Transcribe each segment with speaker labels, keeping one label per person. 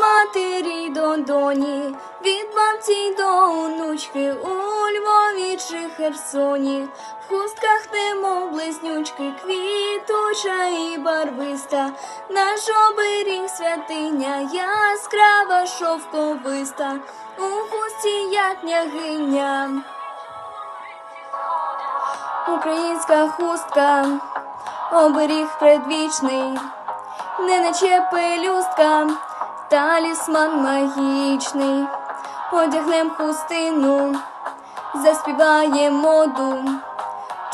Speaker 1: матері до доні, від бабці до онучки, у Львові чи Херсоні, в хустках немов близнючки, квітуча і барвиста, наш оберіг святиня, яскрава шовковиста, у хусті як княгиня. Українська хустка, оберіг предвічний, не наче пелюстка, талісман магічний, одягнем хустину, заспіваєм моду,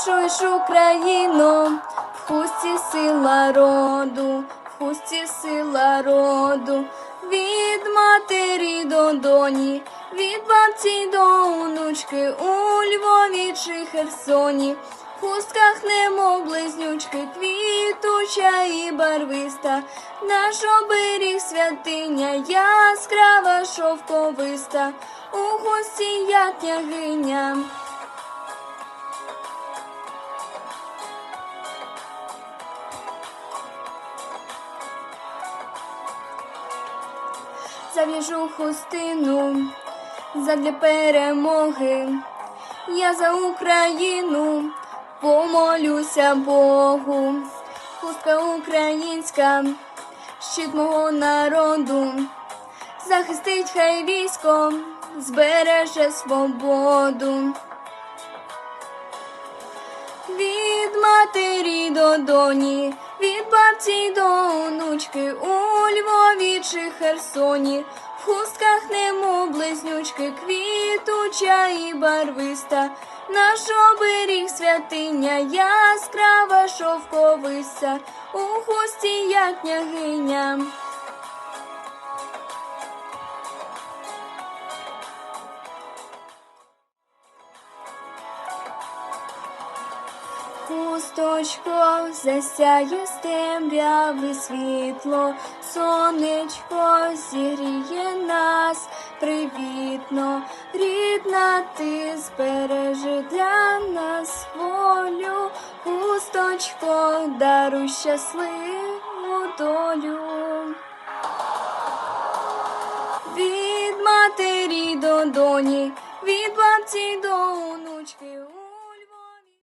Speaker 1: чуєш Україно, в хусті сила роду, в хусті сила роду, від матері до доні, від бабці до онучки, у Львові чи Херсоні. В хустках немов близнючки, квітуча і барвиста, наш оберіг святиня, яскрава шовковиста, у хусті як княгиня. Зав'яжу хустину задля перемоги. Я за Україну помолюся Богу. Хустка українська, щит мого народу, захистить хай військо, збереже свободу. Від матері до доні, від бабці до онучки, у Львові чи Херсоні, в хустках немов близнючки, квітуча і барвиста, наш оберіг святиня, яскрава шовковиста, у хусті як княгиня. Хусточко засяє з світло, сонечко зігріє нас привітно, рідна ти збережи для нас волю, хусточко, даруй щасливу долю. Від матері до доні, від бабці до онучки.